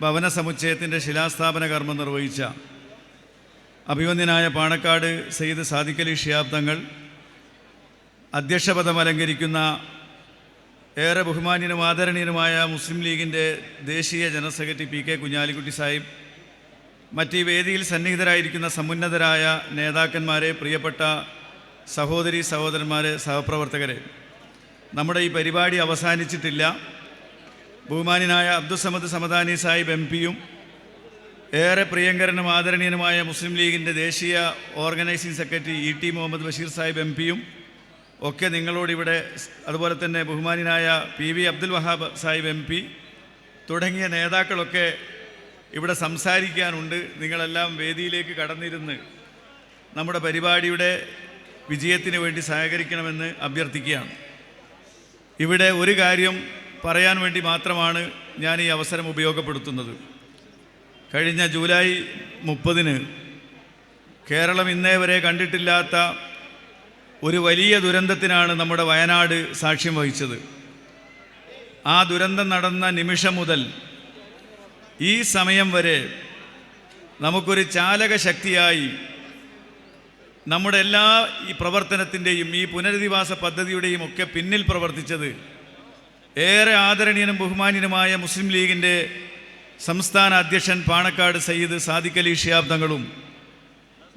ഭവന സമുച്ചയത്തിന്റെ ശിലാസ്ഥാപന കർമ്മം നിർവഹിച്ച അഭിവന്ദ്യനായ പാണക്കാട് സെയ്ദ് സാദിഖലി ഷിയാബ് തങ്ങൾ അധ്യക്ഷപദം അലങ്കരിക്കുന്ന ഏറെ ബഹുമാന്യനും ആദരണീയനുമായ മുസ്ലിം ലീഗിന്റെ ദേശീയ general secretary P K Kunhalikutty Sahib മറ്റ് വേദിയിൽ സന്നിഹിതരായിരിക്കുന്ന സമുന്നതരായ നേതാക്കന്മാരെ പ്രിയപ്പെട്ട സഹോദരി സഹോദരന്മാരെ സഹപ്രവർത്തകരെ നമ്മുടെ ഈ പരിപാടി അവസാനിച്ചിട്ടില്ല. ബഹുമാനായ അബ്ദുസമദ് സമദാനി സാഹിബ് എം പിയും ഏറെ പ്രിയങ്കരനും ആദരണീയനുമായ മുസ്ലിം ലീഗിന്റെ ദേശീയ organising secretary E T Muhammad Basheer Sahib M പിയും ഒക്കെ നിങ്ങളോടിവിടെ അതുപോലെ തന്നെ ബഹുമാനായ P V Abdul Wahab Sahib M P തുടങ്ങിയ നേതാക്കളൊക്കെ ഇവിടെ സംസാരിക്കാനുണ്ട്. നിങ്ങളെല്ലാം വേദിയിലേക്ക് കടന്നിരുന്ന് നമ്മുടെ പരിപാടിയുടെ വിജയത്തിന് വേണ്ടി സഹകരിക്കണമെന്ന് അഭ്യർത്ഥിക്കുകയാണ്. ഇവിടെ ഒരു കാര്യം പറയാൻ വേണ്ടി മാത്രമാണ് ഞാൻ ഈ അവസരം ഉപയോഗപ്പെടുത്തുന്നത്. കഴിഞ്ഞ ജൂലൈ മുപ്പതിന് കേരളം ഇന്നേ വരെ കണ്ടിട്ടില്ലാത്ത ഒരു വലിയ ദുരന്തത്തിനാണ് നമ്മുടെ വയനാട് സാക്ഷ്യം വഹിച്ചത്. ആ ദുരന്തം നടന്ന നിമിഷം മുതൽ ഈ സമയം വരെ നമുക്കൊരു ചാലക ശക്തിയായി നമ്മുടെ എല്ലാ ഈ പ്രവർത്തനത്തിന്റെയും ഈ പുനരധിവാസ പദ്ധതിയുടെയും ഒക്കെ പിന്നിൽ പ്രവർത്തിച്ചത് ഏറെ ആദരണീയനും ബഹുമാന്യനുമായ മുസ്ലിം ലീഗിന്റെ സംസ്ഥാന അധ്യക്ഷൻ പാണക്കാട് സയ്യിദ് സാദിഖ് അലി ഷിയാബ് തങ്ങളും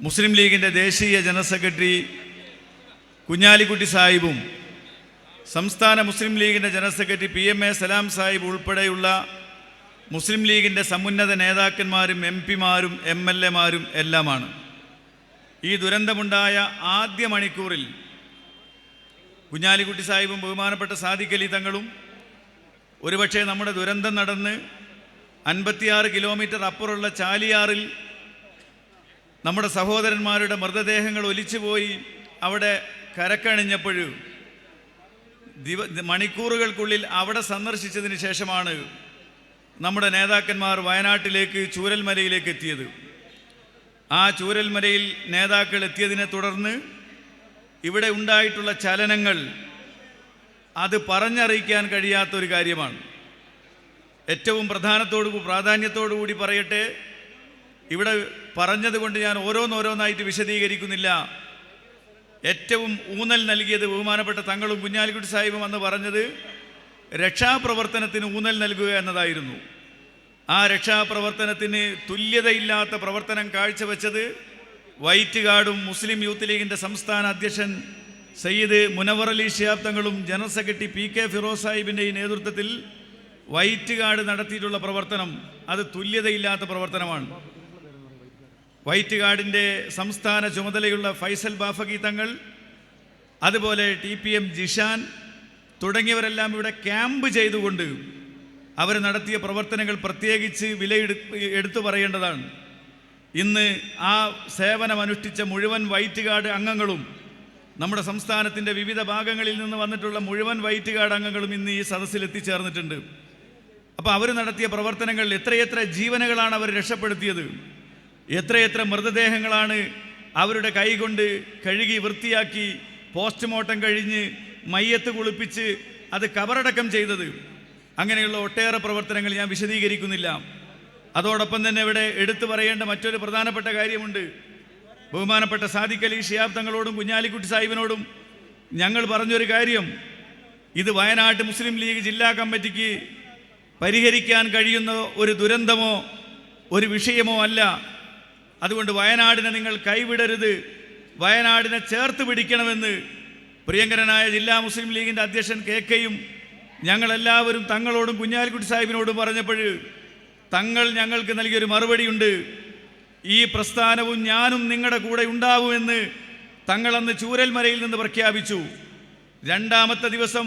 മുസ്ലിം ലീഗിന്റെ ദേശീയ ജനറൽ സെക്രട്ടറി കുഞ്ഞാലിക്കുട്ടി സാഹിബും സംസ്ഥാന മുസ്ലിം ലീഗിന്റെ general secretary P M A Salam Sahib ഉൾപ്പെടെയുള്ള മുസ്ലിം ലീഗിന്റെ സമുന്നത നേതാക്കന്മാരും എം പിമാരും എം എൽ എമാരും എല്ലാമാണ്. ഈ ദുരന്തമുണ്ടായ ആദ്യ മണിക്കൂറിൽ കുഞ്ഞാലിക്കുട്ടി സാഹിബും ബഹുമാനപ്പെട്ട സാദിഖ് അലി തങ്ങളും ഒരുപക്ഷെ നമ്മുടെ ദുരന്തം നടന്ന് അൻപത്തിയാറ് കിലോമീറ്റർ അപ്പുറമുള്ള ചാലിയാറിൽ നമ്മുടെ സഹോദരന്മാരുടെ മൃതദേഹങ്ങൾ ഒലിച്ചുപോയി അവിടെ കരക്കണിഞ്ഞപ്പോഴും ദിവ മണിക്കൂറുകൾക്കുള്ളിൽ അവിടെ സന്ദർശിച്ചതിന് ശേഷമാണ് നമ്മുടെ നേതാക്കന്മാർ വയനാട്ടിലേക്ക് ചൂരൽമലയിലേക്ക് എത്തിയത്. ആ ചൂരൽമലയിൽ നേതാക്കൾ എത്തിയതിനെ തുടർന്ന് ഇവിടെ ഉണ്ടായിട്ടുള്ള ചലനങ്ങൾ അത് പറഞ്ഞറിയിക്കാൻ കഴിയാത്തൊരു കാര്യമാണ്. ഏറ്റവും പ്രധാനത്തോടു പ്രാധാന്യത്തോടു കൂടി പറയട്ടെ ഇവിടെ പറഞ്ഞതുകൊണ്ട് ഞാൻ ഓരോന്നോരോന്നായിട്ട് വിശദീകരിക്കുന്നില്ല. ഏറ്റവും ഊന്നൽ നൽകിയത് ബഹുമാനപ്പെട്ട തങ്ങളും കുഞ്ഞാലിക്കുട്ടി സാഹിബും എന്ന് പറഞ്ഞത് രക്ഷാപ്രവർത്തനത്തിന് ഊന്നൽ നൽകുക എന്നതായിരുന്നു. ആ രക്ഷാപ്രവർത്തനത്തിന് തുല്യതയില്ലാത്ത പ്രവർത്തനം കാഴ്ചവെച്ചത് വൈറ്റ് ഗാർഡും മുസ്ലിം യൂത്ത് ലീഗിന്റെ സംസ്ഥാന അധ്യക്ഷൻ സയ്യിദ് മുനവർ അലി ഷിയാബ് തങ്ങളും general secretary P K Firoz സാഹിബിന്റെ ഈ നേതൃത്വത്തിൽ വൈറ്റ് കാർഡ് നടത്തിയിട്ടുള്ള പ്രവർത്തനം അത് തുല്യതയില്ലാത്ത പ്രവർത്തനമാണ്. വൈറ്റ് കാർഡിന്റെ സംസ്ഥാന ചുമതലയുള്ള ഫൈസൽ ബാഫക്കി തങ്ങൾ അതുപോലെ ടി പി എം ജിഷാൻ തുടങ്ങിയവരെല്ലാം ഇവിടെ ക്യാമ്പ് ചെയ്തുകൊണ്ട് അവർ നടത്തിയ പ്രവർത്തനങ്ങൾ പ്രത്യേകിച്ച് വിലയെടു എടുത്തു പറയേണ്ടതാണ്. ഇന്ന് ആ സേവനമനുഷ്ഠിച്ച മുഴുവൻ വൈറ്റ് കാർഡ് അംഗങ്ങളും നമ്മുടെ സംസ്ഥാനത്തിന്റെ വിവിധ ഭാഗങ്ങളിൽ നിന്ന് വന്നിട്ടുള്ള മുഴുവൻ വൈറ്റ് ഗാർഡ് അംഗങ്ങളും ഇന്ന് ഈ സദസ്സിൽ എത്തിച്ചേർന്നിട്ടുണ്ട്. അപ്പോൾ അവർ നടത്തിയ പ്രവർത്തനങ്ങളിൽ എത്രയെത്ര ജീവനുകളാണ് അവർ രക്ഷപ്പെടുത്തിയത്? എത്രയെത്ര മൃതദേഹങ്ങളാണ് അവരുടെ കൈകൊണ്ട് കഴുകി വൃത്തിയാക്കി പോസ്റ്റ്മോർട്ടം കഴിഞ്ഞ് മയ്യത്ത് കുളിപ്പിച്ച് അത് കബറടക്കം ചെയ്തത്? അങ്ങനെയുള്ള ഒട്ടേറെ പ്രവർത്തനങ്ങൾ ഞാൻ വിശദീകരിക്കുന്നില്ല. അതോടൊപ്പം തന്നെ ഇവിടെ എടുത്തു പറയേണ്ട മറ്റൊരു പ്രധാനപ്പെട്ട കാര്യമുണ്ട്. ബഹുമാനപ്പെട്ട സാദിഖ് അലി ഷിയാബ് തങ്ങളോടും കുഞ്ഞാലിക്കുട്ടി സാഹിബിനോടും ഞങ്ങൾ പറഞ്ഞൊരു കാര്യം. ഇത് വയനാട് മുസ്ലിം ലീഗ് ജില്ലാ കമ്മിറ്റിക്ക് പരിഹരിക്കാൻ കഴിയുന്ന ഒരു ദുരന്തമോ ഒരു വിഷയമോ അല്ല. അതുകൊണ്ട് വയനാടിനെ നിങ്ങൾ കൈവിടരുത്. വയനാടിനെ ചേർത്ത് പിടിക്കണമെന്ന് പ്രിയങ്കരനായ ജില്ലാ മുസ്ലിം ലീഗിന്റെ അധ്യക്ഷൻ കെ കെയും ഞങ്ങളെല്ലാവരും തങ്ങളോടും കുഞ്ഞാലിക്കുട്ടി സാഹിബിനോടും പറഞ്ഞപ്പോൾ തങ്ങൾ ഞങ്ങൾക്ക് നൽകിയൊരു മറുപടിയുണ്ട്. ഈ പ്രസ്ഥാനവും ഞാനും നിങ്ങളുടെ കൂടെ ഉണ്ടാവുമെന്ന് തങ്ങളന്ന് ചൂരൽമരയിൽ നിന്ന് പ്രഖ്യാപിച്ചു. രണ്ടാമത്തെ ദിവസം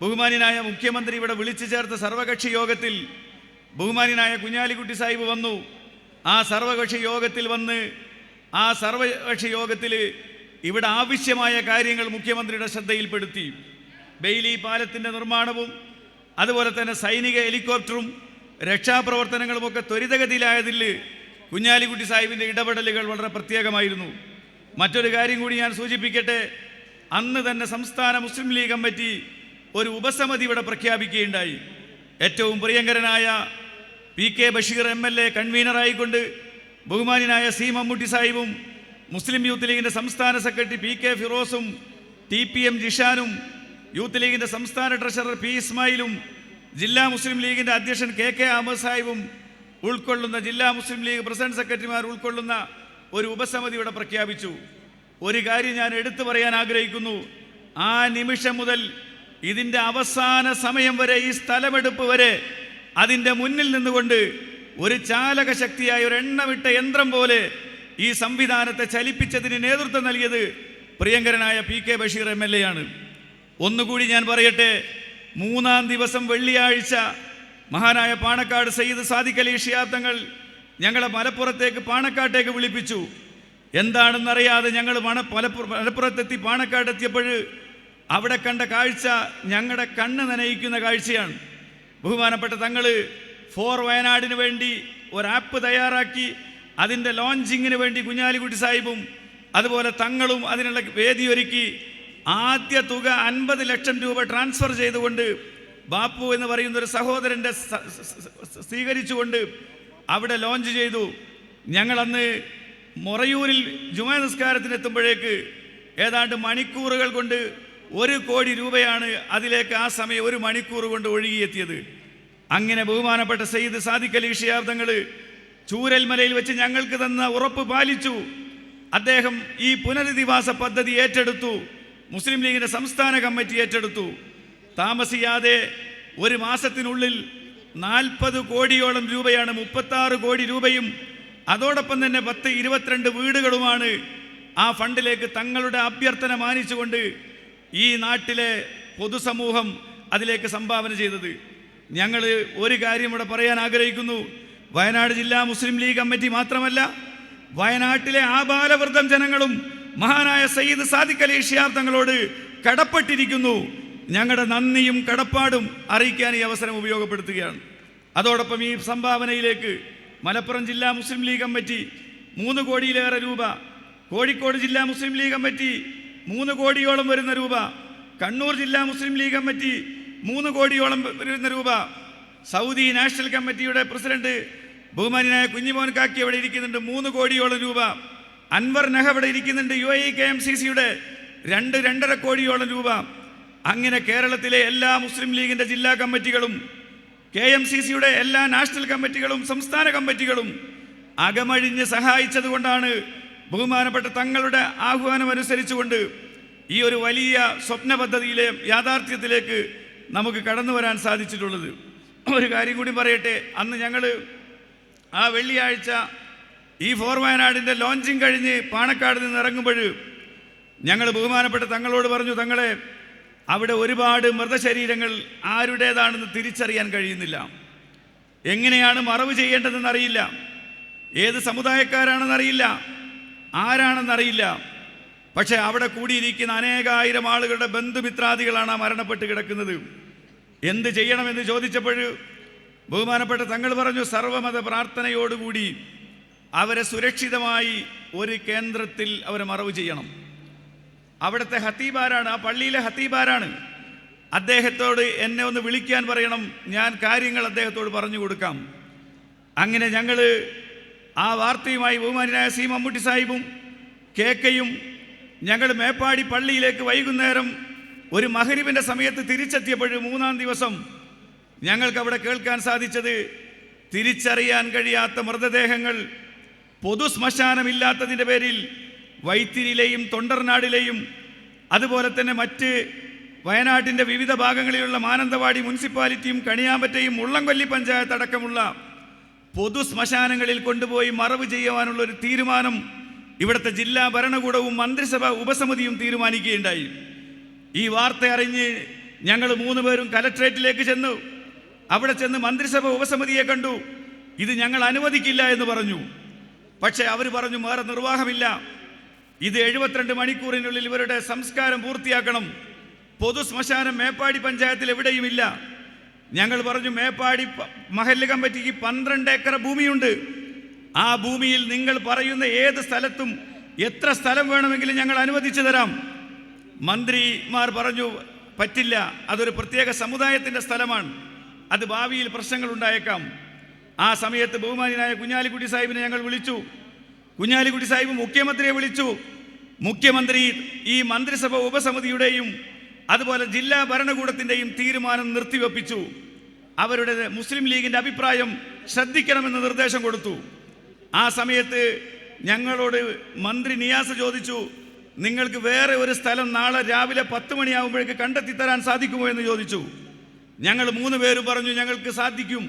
ബഹുമാന്യനായ മുഖ്യമന്ത്രി ഇവിടെ വിളിച്ചു ചേർത്ത സർവകക്ഷി യോഗത്തിൽ ബഹുമാന്യനായ കുഞ്ഞാലിക്കുട്ടി സാഹിബ് വന്നു. ആ സർവകക്ഷി യോഗത്തിൽ വന്ന് ആ സർവകക്ഷി യോഗത്തിൽ ഇവിടെ ആവശ്യമായ കാര്യങ്ങൾ മുഖ്യമന്ത്രിയുടെ ശ്രദ്ധയിൽപ്പെടുത്തി. ബെയിലി പാലത്തിന്റെ നിർമ്മാണവും അതുപോലെ തന്നെ സൈനിക ഹെലികോപ്റ്ററും രക്ഷാപ്രവർത്തനങ്ങളുമൊക്കെ ത്വരിതഗതിയിലായതിൽ കുഞ്ഞാലിക്കുട്ടി സാഹിബിന്റെ ഇടപെടലുകൾ വളരെ പ്രത്യേകമായിരുന്നു. മറ്റൊരു കാര്യം കൂടി ഞാൻ സൂചിപ്പിക്കട്ടെ. അന്ന് തന്നെ സംസ്ഥാന മുസ്ലിം ലീഗ് കമ്മിറ്റി ഒരു ഉപസമിതി ഇവിടെ പ്രഖ്യാപിക്കുകയുണ്ടായി. ഏറ്റവും പ്രിയങ്കരനായ P K Basheer M L A കൺവീനറായിക്കൊണ്ട് ബഹുമാനായ സി മമ്മൂട്ടി സാഹിബും മുസ്ലിം യൂത്ത് ലീഗിന്റെ സംസ്ഥാന സെക്രട്ടറി പി കെ ഫിറോസും ടി പി എം ജിഷാനും യൂത്ത് ലീഗിന്റെ സംസ്ഥാന ട്രഷറർ പി ഇസ്മായിലും ജില്ലാ മുസ്ലിം ലീഗിന്റെ അധ്യക്ഷൻ കെ കെ അഹമ്മദ് സാഹിബും ഉൾക്കൊള്ളുന്ന ജില്ലാ മുസ്ലിം ലീഗ് പ്രസിഡന്റ് സെക്രട്ടറിമാർ ഉൾക്കൊള്ളുന്ന ഒരു ഉപസമിതി ഇവിടെ പ്രഖ്യാപിച്ചു. ഒരു കാര്യം ഞാൻ എടുത്തു പറയാൻ ആഗ്രഹിക്കുന്നു. ആ നിമിഷം മുതൽ ഇതിന്റെ അവസാന സമയം വരെ ഈ സ്ഥലമെടുപ്പ് വരെ അതിന്റെ മുന്നിൽ നിന്നുകൊണ്ട് ഒരു ചാലക ശക്തിയായ ഒരു എണ്ണമിട്ട യന്ത്രം പോലെ ഈ സംവിധാനത്തെ ചലിപ്പിച്ചതിന് നേതൃത്വം നൽകിയത് പ്രിയങ്കരനായ P K Basheer M L A ആണ്. ഒന്നുകൂടി ഞാൻ പറയട്ടെ മൂന്നാം ദിവസം വെള്ളിയാഴ്ച മഹാനായ പാണക്കാട് സയ്യിദ് സാദിഖ് അലി ഷിയാബ് തങ്ങൾ ഞങ്ങളെ മലപ്പുറത്തേക്ക് പാണക്കാട്ടേക്ക് വിളിപ്പിച്ചു. എന്താണെന്നറിയാതെ ഞങ്ങൾ മണ മലപ്പുറ മലപ്പുറത്തെത്തി പാണക്കാടെത്തിയപ്പോൾ അവിടെ കണ്ട കാഴ്ച ഞങ്ങളുടെ കണ്ണ് നനയിക്കുന്ന കാഴ്ചയാണ്. ബഹുമാനപ്പെട്ട തങ്ങൾ ഫോർ വയനാടിന് വേണ്ടി ഒരു ആപ്പ് തയ്യാറാക്കി അതിന്റെ ലോഞ്ചിങ്ങിന് വേണ്ടി കുഞ്ഞാലിക്കുട്ടി സാഹിബും അതുപോലെ തങ്ങളും അതിനുള്ള വേദിയൊരുക്കി ആദ്യ തുക അൻപത് ലക്ഷം രൂപ ട്രാൻസ്ഫർ ചെയ്തുകൊണ്ട് ബാപ്പു എന്ന് പറയുന്ന ഒരു സഹോദരന്റെ സ്വീകരിച്ചുകൊണ്ട് അവിടെ ലോഞ്ച് ചെയ്തു. ഞങ്ങളന്ന് മൊറയൂരിൽ ജുമാ നിസ്കാരത്തിന് എത്തുമ്പോഴേക്ക് ഏതാണ്ട് മണിക്കൂറുകൾ കൊണ്ട് ഒരു കോടി രൂപയാണ് അതിലേക്ക് ആ സമയം ഒരു മണിക്കൂർ കൊണ്ട് ഒഴുകിയെത്തിയത്. അങ്ങനെ ബഹുമാനപ്പെട്ട സാദിഖ് അലി ഷിയാബ് തങ്ങൾ ചൂരൽമലയിൽ വെച്ച് ഞങ്ങൾക്ക് തന്ന ഉറപ്പ് പാലിച്ചു. അദ്ദേഹം ഈ പുനരധിവാസ പദ്ധതി ഏറ്റെടുത്തു. മുസ്ലിം ലീഗിന്റെ സംസ്ഥാന കമ്മിറ്റി ഏറ്റെടുത്തു. താമസിയാതെ ഒരു മാസത്തിനുള്ളിൽ നാൽപ്പത് കോടിയോളം രൂപയാണ് മുപ്പത്താറ് കോടി രൂപയും അതോടൊപ്പം തന്നെ പത്ത് ഇരുപത്തിരണ്ട് വീടുകളുമാണ് ആ ഫണ്ടിലേക്ക് തങ്ങളുടെ അഭ്യർത്ഥന മാനിച്ചുകൊണ്ട് ഈ നാട്ടിലെ പൊതുസമൂഹം അതിലേക്ക് സംഭാവന ചെയ്തത്. ഞങ്ങൾ ഒരു കാര്യം ഇവിടെ പറയാൻ ആഗ്രഹിക്കുന്നു. വയനാട് ജില്ലാ മുസ്ലിം ലീഗ് കമ്മിറ്റി മാത്രമല്ല വയനാട്ടിലെ ആബാലവൃദ്ധം ജനങ്ങളും മഹാനായ സയ്യിദ് സാദിഖ് അലി ഷിയാബ് തങ്ങളോട് കടപ്പെട്ടിരിക്കുന്നു. ഞങ്ങളുടെ നന്ദിയും കടപ്പാടും അറിയിക്കാൻ ഈ അവസരം ഉപയോഗപ്പെടുത്തുകയാണ്. അതോടൊപ്പം ഈ സംഭാവനയിലേക്ക് മലപ്പുറം ജില്ലാ മുസ്ലിം ലീഗ് കമ്മിറ്റി മൂന്ന് കോടിയിലേറെ രൂപ കോഴിക്കോട് ജില്ലാ മുസ്ലിം ലീഗ് കമ്മിറ്റി മൂന്ന് കോടിയോളം വരുന്ന രൂപ കണ്ണൂർ ജില്ലാ മുസ്ലിം ലീഗ് കമ്മിറ്റി മൂന്ന് കോടിയോളം വരുന്ന രൂപ സൗദി നാഷണൽ കമ്മിറ്റിയുടെ പ്രസിഡന്റ് ബഹുമാനായ കുഞ്ഞിമോൻ കാക്കി അവിടെ ഇരിക്കുന്നുണ്ട് മൂന്ന് കോടിയോളം രൂപ. അൻവർ നഹ അവിടെ ഇരിക്കുന്നുണ്ട് U A K M C സിയുടെ രണ്ട് രണ്ടര കോടിയോളം രൂപ. അങ്ങനെ കേരളത്തിലെ എല്ലാ മുസ്ലിം ലീഗിന്റെ ജില്ലാ കമ്മിറ്റികളും കെ എം സി സിയുടെ എല്ലാ നാഷണൽ കമ്മിറ്റികളും സംസ്ഥാന കമ്മിറ്റികളും അകമഴിഞ്ഞ് സഹായിച്ചതുകൊണ്ടാണ് ബഹുമാനപ്പെട്ട തങ്ങളുടെ ആഹ്വാനം അനുസരിച്ചുകൊണ്ട് ഈ ഒരു വലിയ സ്വപ്ന പദ്ധതിയിലെ യാഥാർത്ഥ്യത്തിലേക്ക് നമുക്ക് കടന്നു വരാൻ സാധിച്ചിട്ടുള്ളത്. ഒരു കാര്യം കൂടി പറയട്ടെ. അന്ന് ഞങ്ങൾ ആ വെള്ളിയാഴ്ച ഈ ഫോർ വയനാടിന്റെ ലോഞ്ചിങ് കഴിഞ്ഞ് പാണക്കാട് നിന്ന് ഇറങ്ങുമ്പോൾ ഞങ്ങൾ ബഹുമാനപ്പെട്ട തങ്ങളോട് പറഞ്ഞു തങ്ങളെ അവിടെ ഒരുപാട് മൃതശരീരങ്ങൾ ആരുടേതാണെന്ന് തിരിച്ചറിയാൻ കഴിയുന്നില്ല. എങ്ങനെയാണ് മറവ് ചെയ്യേണ്ടതെന്ന് അറിയില്ല ഏത് സമുദായക്കാരാണെന്ന് അറിയില്ല ആരാണെന്ന് അറിയില്ല പക്ഷേ അവിടെ കൂടിയിരിക്കുന്ന അനേകായിരം ആളുകളുടെ ബന്ധുമിത്രാദികളാണ് മരണപ്പെട്ട് കിടക്കുന്നത്. എന്ത് ചെയ്യണമെന്ന് ചോദിച്ചപ്പോൾ ബഹുമാനപ്പെട്ട തങ്ങൾ പറഞ്ഞു സർവമത പ്രാർത്ഥനയോടുകൂടി അവരെ സുരക്ഷിതമായി ഒരു കേന്ദ്രത്തിൽ അവരെ മറവ് ചെയ്യണം. അവിടുത്തെ ഹത്തീബാരാണ് ആ പള്ളിയിലെ ഹത്തീബാരാണ്. അദ്ദേഹത്തോട് എന്നെ ഒന്ന് വിളിക്കാൻ പറയണം ഞാൻ കാര്യങ്ങൾ അദ്ദേഹത്തോട് പറഞ്ഞു കൊടുക്കാം. അങ്ങനെ ഞങ്ങൾ ആ വാർത്തയുമായി ബഹുമാനായ സി മമ്മൂട്ടി സാഹിബും കേക്കയും ഞങ്ങൾ മേപ്പാടി പള്ളിയിലേക്ക് വൈകുന്നേരം ഒരു മഹരിബിന്റെ സമയത്ത് തിരിച്ചെത്തിയപ്പോൾ മൂന്നാം ദിവസം ഞങ്ങൾക്ക് അവിടെ കേൾക്കാൻ സാധിച്ചത് തിരിച്ചറിയാൻ കഴിയാത്ത മൃതദേഹങ്ങൾ പൊതു ശ്മശാനമില്ലാത്തതിന്റെ പേരിൽ വൈത്തിരിയിലെയും തൊണ്ടർനാടിലെയും അതുപോലെ തന്നെ മറ്റ് വയനാട്ടിന്റെ വിവിധ ഭാഗങ്ങളിലുള്ള മാനന്തവാടി മുനിസിപ്പാലിറ്റിയും കണിയാമ്പറ്റയും മുള്ളംകൊല്ലി പഞ്ചായത്ത് അടക്കമുള്ള പൊതു ശ്മശാനങ്ങളിൽ കൊണ്ടുപോയി മറവ് ചെയ്യുവാനുള്ള ഒരു തീരുമാനം ഇവിടുത്തെ ജില്ലാ ഭരണകൂടവും മന്ത്രിസഭാ ഉപസമിതിയും തീരുമാനിക്കുകയുണ്ടായി. ഈ വാർത്ത അറിഞ്ഞ് ഞങ്ങൾ മൂന്ന് പേരും കലക്ട്രേറ്റിലേക്ക് ചെന്നു. അവിടെ ചെന്ന് മന്ത്രിസഭ ഉപസമിതിയെ കണ്ടു. ഇത് ഞങ്ങൾ അനുവദിക്കില്ല എന്ന് പറഞ്ഞു. പക്ഷേ അവർ പറഞ്ഞു വേറെ നിർവാഹമില്ല. ഇത് എഴുപത്തിരണ്ട് മണിക്കൂറിനുള്ളിൽ ഇവരുടെ സംസ്കാരം പൂർത്തിയാക്കണം. പൊതു ശ്മശാനം മേപ്പാടി പഞ്ചായത്തിൽ എവിടെയുമില്ല. ഞങ്ങൾ പറഞ്ഞു മേപ്പാടി മഹൽ കമ്മിറ്റിക്ക് പന്ത്രണ്ട് ഏക്കർ ഭൂമിയുണ്ട്. ആ ഭൂമിയിൽ നിങ്ങൾ പറയുന്ന ഏത് സ്ഥലത്തും എത്ര സ്ഥലം വേണമെങ്കിലും ഞങ്ങൾ അനുവദിച്ചു തരാം. മന്ത്രിമാർ പറഞ്ഞു പറ്റില്ല അതൊരു പ്രത്യേക സമുദായത്തിന്റെ സ്ഥലമാണ്. അത് ഭാവിയിൽ പ്രശ്നങ്ങൾ ഉണ്ടായേക്കാം. ആ സമയത്ത് ബഹുമാനിയായ കുഞ്ഞാലിക്കുട്ടി സാഹിബിനെ ഞങ്ങൾ വിളിച്ചു. കുഞ്ഞാലിക്കുട്ടി സാഹിബ് മുഖ്യമന്ത്രിയെ വിളിച്ചു. മുഖ്യമന്ത്രി ഈ മന്ത്രിസഭ ഉപസമിതിയുടെയും അതുപോലെ ജില്ലാ ഭരണകൂടത്തിന്റെയും തീരുമാനം നിർത്തിവെപ്പിച്ചു. അവരുടെ മുസ്ലിം ലീഗിന്റെ അഭിപ്രായം ശ്രദ്ധിക്കണമെന്ന് നിർദ്ദേശം കൊടുത്തു. ആ സമയത്ത് ഞങ്ങളോട് മന്ത്രി നിയാസ് ചോദിച്ചു നിങ്ങൾക്ക് വേറെ ഒരു സ്ഥലം നാളെ രാവിലെ പത്ത് മണിയാകുമ്പോഴേക്ക് കണ്ടെത്തി തരാൻ സാധിക്കുമോ എന്ന് ചോദിച്ചു. ഞങ്ങൾ മൂന്ന് പേര് പറഞ്ഞു ഞങ്ങൾക്ക് സാധിക്കും.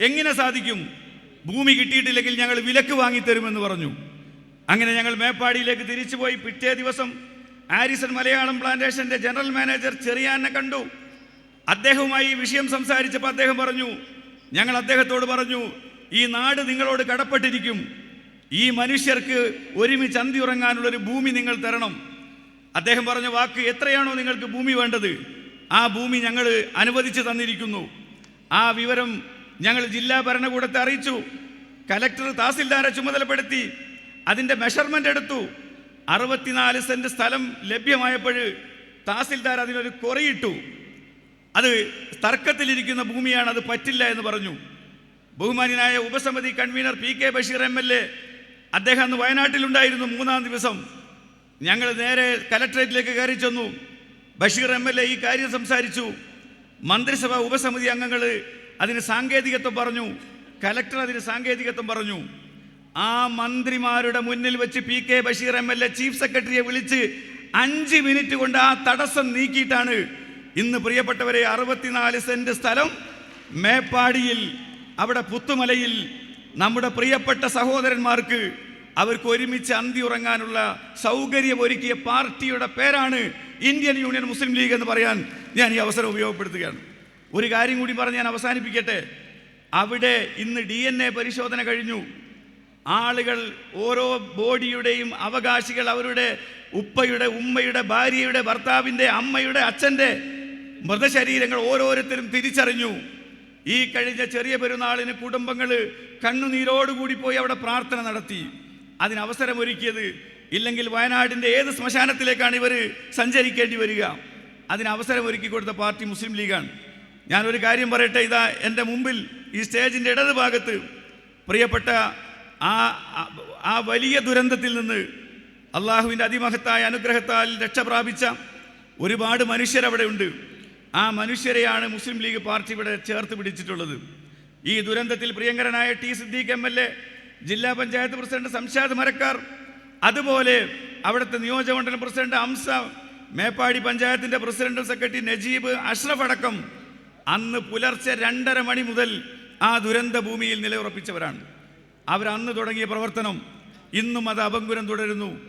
എങ്ങനെ സാധിക്കും? ഭൂമി കിട്ടിയിട്ടില്ലെങ്കിൽ ഞങ്ങൾ വിലക്ക് വാങ്ങിത്തരുമെന്ന് പറഞ്ഞു. അങ്ങനെ ഞങ്ങൾ മേപ്പാടിയിലേക്ക് തിരിച്ചുപോയി പിറ്റേ ദിവസം ആരിസൺ മലയാളം പ്ലാന്റേഷന്റെ ജനറൽ മാനേജർ ചെറിയാനെ കണ്ടു. അദ്ദേഹവുമായി ഈ വിഷയം സംസാരിച്ചപ്പോൾ അദ്ദേഹം പറഞ്ഞു ഞങ്ങൾ അദ്ദേഹത്തോട് പറഞ്ഞു ഈ നാട് നിങ്ങളോട് കടപ്പെട്ടിരിക്കും. ഈ മനുഷ്യർക്ക് ഒരുമിച്ച് അന്തി ഉറങ്ങാനുള്ളൊരു ഭൂമി നിങ്ങൾ തരണം. അദ്ദേഹം പറഞ്ഞ വാക്ക് എത്രയാണോ നിങ്ങൾക്ക് ഭൂമി വേണ്ടത് ആ ഭൂമി ഞങ്ങൾ അനുവദിച്ച് തന്നിരിക്കുന്നു. ആ വിവരം ഞങ്ങൾ ജില്ലാ ഭരണകൂടത്തെ അറിയിച്ചു. കലക്ടർ തഹസിൽദാരെ ചുമതലപ്പെടുത്തി. അതിന്റെ മെഷർമെന്റ് എടുത്തു. അറുപത്തിനാല് സെന്റ് സ്ഥലം ലഭ്യമായപ്പോൾ തഹസിൽദാർ അതിനൊരു കുറയിട്ടു. അത് തർക്കത്തിലിരിക്കുന്ന ഭൂമിയാണ് അത് പറ്റില്ല എന്ന് പറഞ്ഞു. ബഹുമാന്യനായ ഉപസമിതി convener P K Basheer M L A അദ്ദേഹം അന്ന് വയനാട്ടിലുണ്ടായിരുന്നു മൂന്നാം ദിവസം. ഞങ്ങൾ നേരെ കലക്ട്രേറ്റിലേക്ക് കയറി ചെന്നു. ബഷീർ എം എൽ എ ഈ കാര്യം സംസാരിച്ചു. മന്ത്രിസഭാ ഉപസമിതി അംഗങ്ങൾ അതിന് സാങ്കേതികത്വം പറഞ്ഞു. കലക്ടർ അതിന് സാങ്കേതികത്വം പറഞ്ഞു. ആ മന്ത്രിമാരുടെ മുന്നിൽ വെച്ച് P K Basheer M L A chief സെക്രട്ടറിയെ വിളിച്ച് അഞ്ച് മിനിറ്റ് കൊണ്ട് ആ തടസ്സം നീക്കിയിട്ടാണ് ഇന്ന് പ്രിയപ്പെട്ടവരെ അറുപത്തിനാല് സെന്റ് സ്ഥലം മേപ്പാടിയിൽ അവിടെ പുത്തുമലയിൽ നമ്മുടെ പ്രിയപ്പെട്ട സഹോദരന്മാർക്ക് അവർക്ക് ഒരുമിച്ച് അന്തി ഉറങ്ങാനുള്ള സൗകര്യം ഒരുക്കിയ പാർട്ടിയുടെ പേരാണ് ഇന്ത്യൻ യൂണിയൻ മുസ്ലിം ലീഗ് എന്ന് പറയാൻ ഞാൻ ഈ അവസരം ഉപയോഗപ്പെടുത്തുകയാണ്. ഒരു കാര്യം കൂടി പറഞ്ഞ് ഞാൻ അവസാനിപ്പിക്കട്ടെ. അവിടെ ഇന്ന് ഡി എൻ എ പരിശോധന കഴിഞ്ഞു. ആളുകൾ ഓരോ ബോഡിയുടെയും അവകാശികൾ അവരുടെ ഉപ്പയുടെ ഉമ്മയുടെ ഭാര്യയുടെ ഭർത്താവിന്റെ അമ്മയുടെ അച്ഛന്റെ മൃതശരീരങ്ങൾ ഓരോരുത്തരും തിരിച്ചറിഞ്ഞു. ഈ കഴിഞ്ഞ ചെറിയ പെരുന്നാളിന് കുടുംബങ്ങൾ കണ്ണുനീരോടുകൂടി പോയി അവിടെ പ്രാർത്ഥന നടത്തി. അതിനവസരമൊരുക്കിയത് ഇല്ലെങ്കിൽ വയനാടിന്റെ ഏത് ശ്മശാനത്തിലേക്കാണ് ഇവർ സഞ്ചരിക്കേണ്ടി വരിക? അതിനവസരമൊരുക്കി കൊടുത്ത പാർട്ടി മുസ്ലിം ലീഗാണ്. ഞാനൊരു കാര്യം പറയട്ടെ ഇതാ എന്റെ മുമ്പിൽ ഈ സ്റ്റേജിന്റെ ഇടത് ഭാഗത്ത് പ്രിയപ്പെട്ട ആ ആ- വലിയ ദുരന്തത്തിൽ നിന്ന് അള്ളാഹുവിന്റെ അതിമഹത്തായ അനുഗ്രഹത്താൽ രക്ഷ പ്രാപിച്ച ഒരുപാട് മനുഷ്യരവിടെ ഉണ്ട് ആ മനുഷ്യരെയാണ് മുസ്ലിം ലീഗ് പാർട്ടി ഇവിടെ ചേർത്ത് പിടിച്ചിട്ടുള്ളത്. ഈ ദുരന്തത്തിൽ പ്രിയങ്കരനായ T Siddique M L A ജില്ലാ പഞ്ചായത്ത് പ്രസിഡന്റ് സംഷാദ് മരക്കാർ അതുപോലെ അവിടുത്തെ നിയോജകമണ്ഡലം പ്രസിഡന്റ് അംസ മേപ്പാടി പഞ്ചായത്തിന്റെ പ്രസിഡന്റും സെക്രട്ടറി നജീബ് അഷ്റഫ് അടക്കം അന്ന് പുലർച്ചെ രണ്ടര മണി മുതൽ ആ ദുരന്ത ഭൂമിയിൽ നിലയുറപ്പിച്ചവരാണ്. അവർ അന്ന് തുടങ്ങിയ പ്രവർത്തനം ഇന്നും അത് അപങ്കുരം തുടരുന്നു.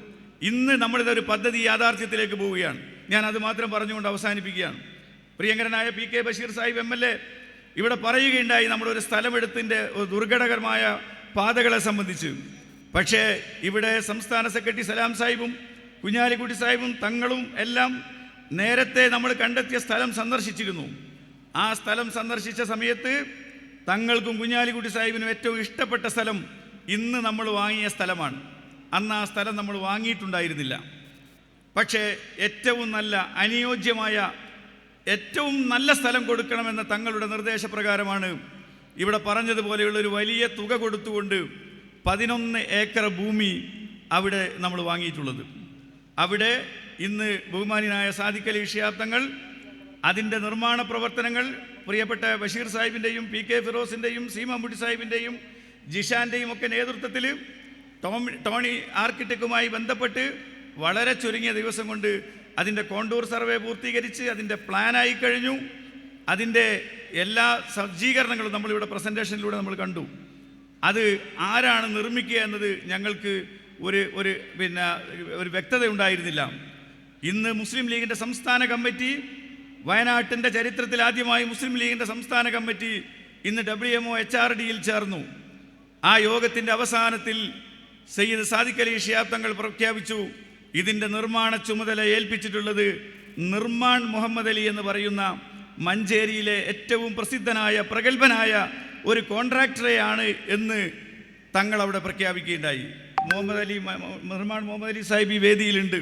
ഇന്ന് നമ്മളിതൊരു പദ്ധതി യാഥാർത്ഥ്യത്തിലേക്ക് പോവുകയാണ്. ഞാൻ അത് മാത്രം പറഞ്ഞുകൊണ്ട് അവസാനിപ്പിക്കുകയാണ്. പ്രിയങ്കരനായ P K Basheer Sahib M L A ഇവിടെ പറയുകയുണ്ടായി നമ്മളൊരു സ്ഥലമെടുത്തിന്റെ ദുർഘടകരമായ പാതകളെ സംബന്ധിച്ച്. പക്ഷേ ഇവിടെ സംസ്ഥാന സെക്രട്ടറി സലാം സാഹിബും കുഞ്ഞാലിക്കുട്ടി സാഹിബും തങ്ങളും എല്ലാം നേരത്തെ നമ്മൾ കണ്ടെത്തിയ സ്ഥലം സന്ദർശിച്ചിരുന്നു. ആ സ്ഥലം സന്ദർശിച്ച സമയത്ത് തങ്ങൾക്കും കുഞ്ഞാലിക്കുട്ടി സാഹിബിനും ഏറ്റവും ഇഷ്ടപ്പെട്ട സ്ഥലം ഇന്ന് നമ്മൾ വാങ്ങിയ സ്ഥലമാണ്. അന്ന് ആ സ്ഥലം നമ്മൾ വാങ്ങിയിട്ടുണ്ടായിരുന്നില്ല. പക്ഷേ ഏറ്റവും നല്ല അനുയോജ്യമായ ഏറ്റവും നല്ല സ്ഥലം കൊടുക്കണമെന്ന തങ്ങളുടെ നിർദ്ദേശപ്രകാരമാണ് ഇവിടെ പറഞ്ഞതുപോലെയുള്ള ഒരു വലിയ തുക കൊടുത്തുകൊണ്ട് പതിനൊന്ന് ഏക്കർ ഭൂമി അവിടെ നമ്മൾ വാങ്ങിയിട്ടുള്ളത്. അവിടെ ഇന്ന് ബഹുമാനിയായ സാദിഖലി ഷിയാബ്ദങ്ങൾ അതിന്റെ നിർമ്മാണ പ്രവർത്തനങ്ങൾ പ്രിയപ്പെട്ട ബഷീർ സാഹിബിന്റെയും പി കെ ഫിറോസിന്റെയും സീമ മുട്ടി സാഹിബിന്റെയും ജിഷാന്റെയും ഒക്കെ നേതൃത്വത്തിൽ ടോമി ടോണി ആർക്കിടെക്റ്റുമായി ബന്ധപ്പെട്ട് വളരെ ചുരുങ്ങിയ ദിവസം കൊണ്ട് അതിന്റെ കോണ്ടൂർ സർവേ പൂർത്തീകരിച്ച് അതിന്റെ പ്ലാനായി കഴിഞ്ഞു. അതിന്റെ എല്ലാ സജ്ജീകരണങ്ങളും നമ്മളിവിടെ പ്രസന്റേഷനിലൂടെ നമ്മൾ കണ്ടു. അത് ആരാണ് നിർമ്മിക്കുക എന്നത് ഞങ്ങൾക്ക് ഒരു ഒരു പിന്നെ ഒരു വ്യക്തത ഉണ്ടായിരുന്നില്ല. ഇന്ന് മുസ്ലിം ലീഗിന്റെ സംസ്ഥാന കമ്മിറ്റി വയനാട്ടിന്റെ ചരിത്രത്തിൽ ആദ്യമായി മുസ്ലിം ലീഗിന്റെ സംസ്ഥാന കമ്മിറ്റി ഇന്ന് W M O H R ഡിയിൽ ചേർന്നു. ആ യോഗത്തിന്റെ അവസാനത്തിൽ സയ്യിദ് സാദിഖ് അലി ഷിയാബ് തങ്ങൾ പ്രഖ്യാപിച്ചു ഇതിന്റെ നിർമ്മാണ ചുമതല ഏൽപ്പിച്ചിട്ടുള്ളത് നിർമ്മാൺ മുഹമ്മദ് അലി എന്ന് പറയുന്ന മഞ്ചേരിയിലെ ഏറ്റവും പ്രസിദ്ധനായ പ്രഗത്ഭനായ ഒരു കോൺട്രാക്ടറെയാണ് എന്ന് തങ്ങൾ അവിടെ പ്രഖ്യാപിക്കുകയുണ്ടായി. മുഹമ്മദ് അലി നിർമ്മാൺ മുഹമ്മദ് അലി സാഹിബ് ഈ വേദിയിലുണ്ട്.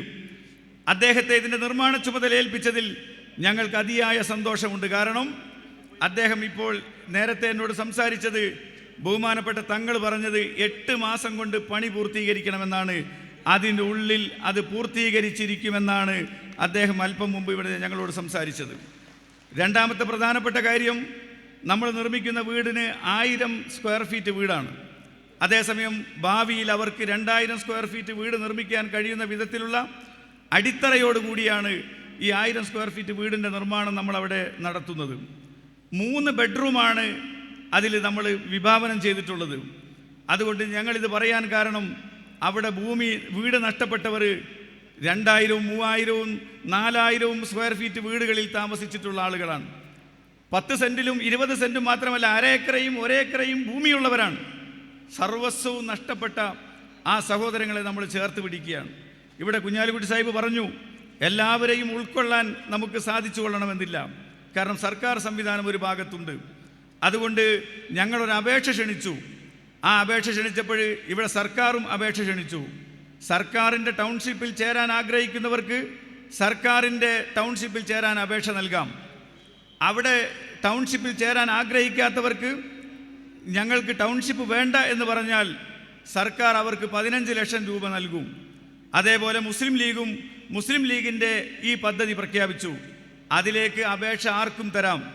അദ്ദേഹത്തെ ഇതിന്റെ നിർമ്മാണ ചുമതല ഏൽപ്പിച്ചതിൽ ഞങ്ങൾക്ക് അതിയായ സന്തോഷമുണ്ട്. കാരണം അദ്ദേഹം ഇപ്പോൾ നേരത്തെ എന്നോട് സംസാരിച്ചത് ബഹുമാനപ്പെട്ട തങ്ങൾ പറഞ്ഞത് എട്ട് മാസം കൊണ്ട് പണി പൂർത്തീകരിക്കണമെന്നാണ്. അതിന്റെ ഉള്ളിൽ അത് പൂർത്തീകരിച്ചിരിക്കുമെന്നാണ് അദ്ദേഹം അല്പം മുമ്പ് ഇവിടെ ഞങ്ങളോട് സംസാരിച്ചത്. രണ്ടാമത്തെ പ്രധാനപ്പെട്ട കാര്യം നമ്മൾ നിർമ്മിക്കുന്ന വീടിന് ആയിരം സ്ക്വയർ ഫീറ്റ് വീടാണ്. അതേസമയം ഭാവിയിൽ അവർക്ക് രണ്ടായിരം സ്ക്വയർ ഫീറ്റ് വീട് നിർമ്മിക്കാൻ കഴിയുന്ന വിധത്തിലുള്ള അടിത്തറയോടുകൂടിയാണ് ഈ ആയിരം സ്ക്വയർ ഫീറ്റ് വീടിന്റെ നിർമ്മാണം നമ്മളവിടെ നടത്തുന്നത്. മൂന്ന് ബെഡ്റൂമാണ് അതിൽ നമ്മൾ വിഭാവനം ചെയ്തിട്ടുള്ളത്. അതുകൊണ്ട് ഞങ്ങളിത് പറയാൻ കാരണം അവിടെ ഭൂമി വീട് നഷ്ടപ്പെട്ടവർ രണ്ടായിരവും മൂവായിരവും നാലായിരവും സ്ക്വയർ ഫീറ്റ് വീടുകളിൽ താമസിച്ചിട്ടുള്ള ആളുകളാണ്. പത്ത് സെന്റിലും ഇരുപത് സെന്റും മാത്രമല്ല അരേക്കറയും ഒരേക്കറയും ഭൂമിയുള്ളവരാണ്. സർവസ്വവും നഷ്ടപ്പെട്ട ആ സഹോദരങ്ങളെ നമ്മൾ ചേർത്ത് പിടിക്കുകയാണ്. ഇവിടെ കുഞ്ഞാലിക്കുട്ടി സാഹിബ് പറഞ്ഞു എല്ലാവരെയും ഉൾക്കൊള്ളാൻ നമുക്ക് സാധിച്ചു കൊള്ളണമെന്നില്ല കാരണം സർക്കാർ സംവിധാനം ഒരു ഭാഗത്തുണ്ട്. അതുകൊണ്ട് ഞങ്ങളൊരു അപേക്ഷ ക്ഷണിച്ചു. ആ അപേക്ഷ ക്ഷണിച്ചപ്പോൾ ഇവിടെ സർക്കാരും അപേക്ഷ ക്ഷണിച്ചു. സർക്കാരിന്റെ ടൗൺഷിപ്പിൽ ചേരാൻ ആഗ്രഹിക്കുന്നവർക്ക് സർക്കാരിന്റെ ടൗൺഷിപ്പിൽ ചേരാൻ അപേക്ഷ നൽകാം. അവിടെ ടൗൺഷിപ്പിൽ ചേരാൻ ആഗ്രഹിക്കാത്തവർക്ക് ഞങ്ങൾക്ക് ടൗൺഷിപ്പ് വേണ്ട എന്ന് പറഞ്ഞാൽ സർക്കാർ അവർക്ക് പതിനഞ്ച് ലക്ഷം രൂപ നൽകും. അതേപോലെ മുസ്ലിം ലീഗും മുസ്ലിം ലീഗിന്റെ ഈ പദ്ധതി പ്രഖ്യാപിച്ചു. അതിലേക്ക് അപേക്ഷ ആർക്കും തരാം.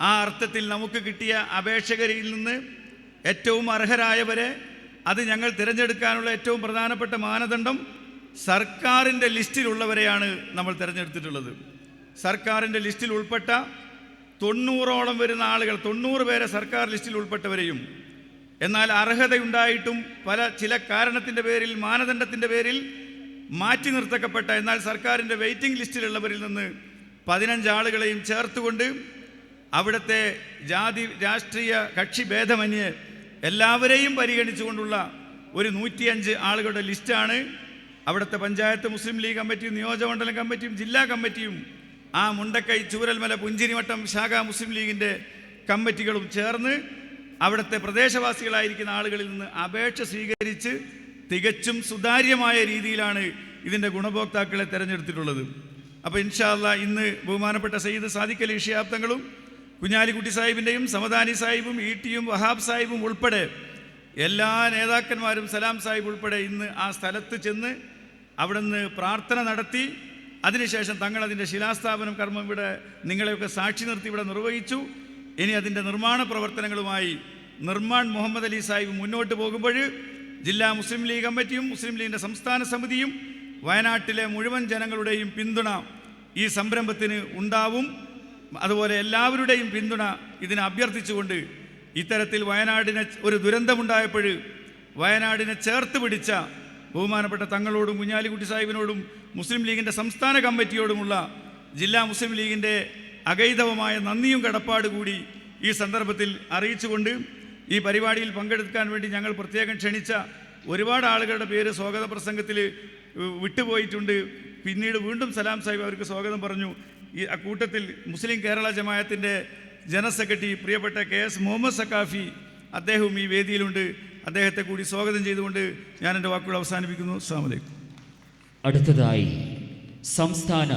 ആ അർത്ഥത്തിൽ നമുക്ക് കിട്ടിയ അപേക്ഷകരിൽ നിന്ന് ഏറ്റവും അർഹരായവരെ അത് ഞങ്ങൾ തിരഞ്ഞെടുക്കാനുള്ള ഏറ്റവും പ്രധാനപ്പെട്ട മാനദണ്ഡം സർക്കാരിന്റെ ലിസ്റ്റിലുള്ളവരെയാണ് നമ്മൾ തിരഞ്ഞെടുത്തിട്ടുള്ളത്. സർക്കാരിന്റെ ലിസ്റ്റിൽ ഉൾപ്പെട്ട തൊണ്ണൂറോളം വരുന്ന ആളുകൾ തൊണ്ണൂറ് പേരെ സർക്കാർ ലിസ്റ്റിൽ ഉൾപ്പെട്ടവരെയും. എന്നാൽ അർഹതയുണ്ടായിട്ടും പല ചില കാരണത്തിന്റെ പേരിൽ മാനദണ്ഡത്തിന്റെ പേരിൽ മാറ്റി നിർത്തക്കപ്പെട്ട എന്നാൽ സർക്കാരിന്റെ വെയിറ്റിംഗ് ലിസ്റ്റിലുള്ളവരിൽ നിന്ന് പതിനഞ്ച് ആളുകളെയും ചേർത്തുകൊണ്ട് അവിടുത്തെ ജാതി രാഷ്ട്രീയ കക്ഷി ഭേദമന്യേ എല്ലാവരെയും പരിഗണിച്ചുകൊണ്ടുള്ള ഒരു നൂറ്റിയഞ്ച് ആളുകളുടെ ലിസ്റ്റാണ് അവിടുത്തെ പഞ്ചായത്ത് മുസ്ലിം ലീഗ് കമ്മിറ്റിയും നിയോജകമണ്ഡലം കമ്മിറ്റിയും ജില്ലാ കമ്മിറ്റിയും ആ മുണ്ടക്കൈ ചൂരൽമല പുഞ്ചിരിവട്ടം ശാഖ മുസ്ലിം ലീഗിന്റെ കമ്മിറ്റികളും ചേർന്ന് അവിടുത്തെ പ്രദേശവാസികളായിരിക്കുന്ന ആളുകളിൽ നിന്ന് അപേക്ഷ സ്വീകരിച്ച് തികച്ചും സുതാര്യമായ രീതിയിലാണ് ഇതിന്റെ ഗുണഭോക്താക്കളെ തിരഞ്ഞെടുത്തിട്ടുള്ളത്. അപ്പോൾ ഇൻഷാല്ല ഇന്ന് ബഹുമാനപ്പെട്ട സയ്യിദ് സാദിഖ് അലി ഷിയാബ്ദങ്ങളും കുഞ്ഞാലിക്കുട്ടി സാഹിബിന്റെയും സമദാനി സാഹിബും ഇ ടിയും വഹാബ് സാഹിബും ഉൾപ്പെടെ എല്ലാ നേതാക്കന്മാരും സലാം സാഹിബ് ഉൾപ്പെടെ ഇന്ന് ആ സ്ഥലത്ത് ചെന്ന് അവിടുന്ന് പ്രാർത്ഥന നടത്തി അതിനുശേഷം തങ്ങൾ അതിന്റെ ശിലാസ്ഥാപനം കർമ്മം ഇവിടെ നിങ്ങളെയൊക്കെ സാക്ഷി നിർത്തി ഇവിടെ നിർവഹിച്ചു. ഇനി അതിന്റെ നിർമ്മാണ പ്രവർത്തനങ്ങളുമായി നിർമ്മാൺ മുഹമ്മദ് അലി സാഹിബ് മുന്നോട്ട് പോകുമ്പോൾ ജില്ലാ മുസ്ലിം ലീഗ് കമ്മിറ്റിയും മുസ്ലിം ലീഗിന്റെ സംസ്ഥാന സമിതിയും വയനാട്ടിലെ മുഴുവൻ ജനങ്ങളുടെയും പിന്തുണ ഈ സംരംഭത്തിന് ഉണ്ടാവും. അതുപോലെ എല്ലാവരുടെയും പിന്തുണ ഇതിനെ അഭ്യർത്ഥിച്ചുകൊണ്ട് ഇത്തരത്തിൽ വയനാടിനെ ഒരു ദുരന്തമുണ്ടായപ്പോൾ വയനാടിനെ ചേർത്ത് പിടിച്ച ബഹുമാനപ്പെട്ട തങ്ങളോടും കുഞ്ഞാലിക്കുട്ടി സാഹിബിനോടും മുസ്ലിം ലീഗിന്റെ സംസ്ഥാന കമ്മിറ്റിയോടുമുള്ള ജില്ലാ മുസ്ലിം ലീഗിന്റെ അഗൈതവമായ നന്ദിയും കടപ്പാട് കൂടി ഈ സന്ദർഭത്തിൽ അറിയിച്ചുകൊണ്ട് ഈ പരിപാടിയിൽ പങ്കെടുക്കാൻ വേണ്ടി ഞങ്ങൾ പ്രത്യേകം ക്ഷണിച്ച ഒരുപാട് ആളുകളുടെ പേര് സ്വാഗത പ്രസംഗത്തിൽ വിട്ടുപോയിട്ടുണ്ട്. പിന്നീട് വീണ്ടും സലാം സാഹിബ് അവർക്ക് സ്വാഗതം പറഞ്ഞു. ഈ കൂട്ടത്തിൽ മുസ്ലിം കേരള ജമായത്തിന്റെ ജനറൽ സെക്രട്ടറി പ്രിയപ്പെട്ട കെ എസ് മുഹമ്മദ് സക്കാഫി അദ്ദേഹവും ഈ വേദിയിലുണ്ട്. അദ്ദേഹത്തെ കൂടി സ്വാഗതം ചെയ്തുകൊണ്ട് ഞാൻ എന്റെ വാക്കുകൾ അവസാനിപ്പിക്കുന്നു. അസ്സാം അടുത്തതായി സംസ്ഥാന